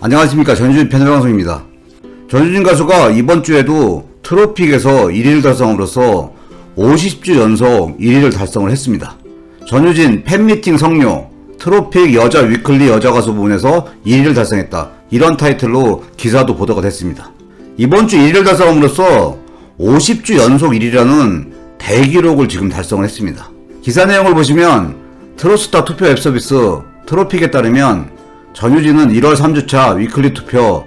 안녕하십니까 전주진 패널방송입니다. 전주진 가수가 이번 주에도 트로픽에서 1위를 달성함으로써 50주 연속 1위를 달성을 했습니다. 전유진 팬미팅 성료 트로픽 여자 위클리 여자 가수 부분에서 1위를 달성했다. 이런 타이틀로 기사도 보도가 됐습니다. 이번 주 1위를 달성함으로써 50주 연속 1위라는 대기록을 지금 달성을 했습니다. 기사 내용을 보시면 트로스타 투표 앱 서비스 트로픽에 따르면 전유진은 1월 3주차 위클리 투표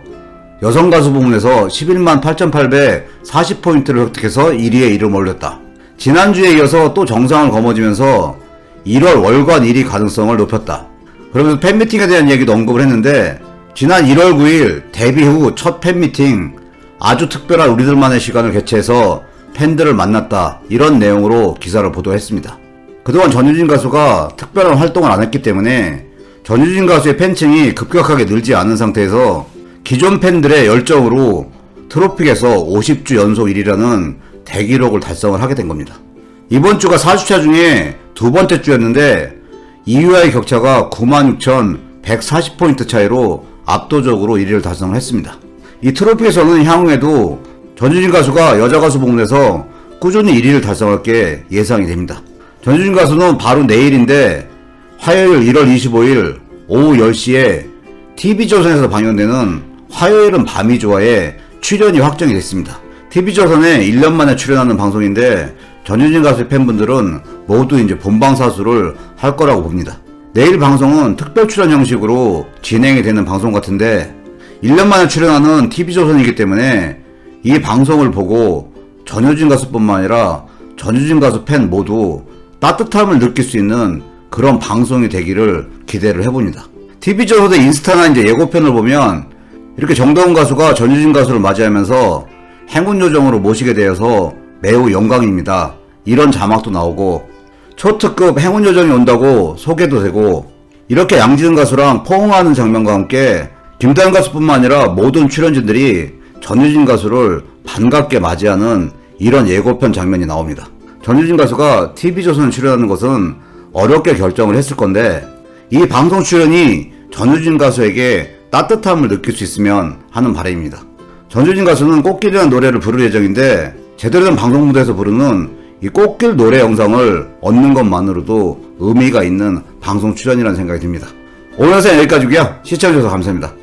여성 가수 부문에서 11만 8,840포인트를 획득해서 1위에 이름 올렸다. 지난주에 이어서 또 정상을 거머쥐면서 1월 월간 1위 가능성을 높였다. 그러면서 팬미팅에 대한 얘기도 언급을 했는데 지난 1월 9일 데뷔 후 첫 팬미팅 아주 특별한 우리들만의 시간을 개최해서 팬들을 만났다. 이런 내용으로 기사를 보도했습니다. 그동안 전유진 가수가 특별한 활동을 안 했기 때문에 전유진 가수의 팬층이 급격하게 늘지 않은 상태에서 기존 팬들의 열정으로 트로픽에서 50주 연속 1위라는 대기록을 달성을 하게 된 겁니다. 이번 주가 4주차 중에 두 번째 주였는데 2위와의 격차가 96,140포인트 차이로 압도적으로 1위를 달성을 했습니다. 이 트로픽에서는 향후에도 전유진 가수가 여자 가수 부문에서 꾸준히 1위를 달성할 게 예상이 됩니다. 전유진 가수는 바로 내일인데 화요일 1월 25일 오후 10시에 TV조선에서 방영되는 화요일은 밤이 좋아에 출연이 확정이 됐습니다. TV조선에 1년 만에 출연하는 방송인데 전유진 가수의 팬분들은 모두 이제 본방사수를 할 거라고 봅니다. 내일 방송은 특별 출연 형식으로 진행이 되는 방송 같은데 1년 만에 출연하는 TV조선이기 때문에 이 방송을 보고 전효진 가수뿐만 아니라 전효진 가수 팬 모두 따뜻함을 느낄 수 있는 그런 방송이 되기를 기대를 해봅니다. TV조선의 인스타나 이제 예고편을 보면 이렇게 정다운 가수가 전효진 가수를 맞이하면서 행운 요정으로 모시게 되어서 매우 영광입니다. 이런 자막도 나오고 초특급 행운 요정이 온다고 소개도 되고 이렇게 양지은 가수랑 포옹하는 장면과 함께 김다현 가수뿐만 아니라 모든 출연진들이 전유진 가수를 반갑게 맞이하는 이런 예고편 장면이 나옵니다. 전유진 가수가 TV조선에 출연하는 것은 어렵게 결정을 했을 건데 이 방송 출연이 전유진 가수에게 따뜻함을 느낄 수 있으면 하는 바람입니다. 전유진 가수는 꽃길이라는 노래를 부를 예정인데 제대로 된 방송 무대에서 부르는 이 꽃길 노래 영상을 얻는 것만으로도 의미가 있는 방송 출연이라는 생각이 듭니다. 오늘 영상 여기까지고요. 시청해주셔서 감사합니다.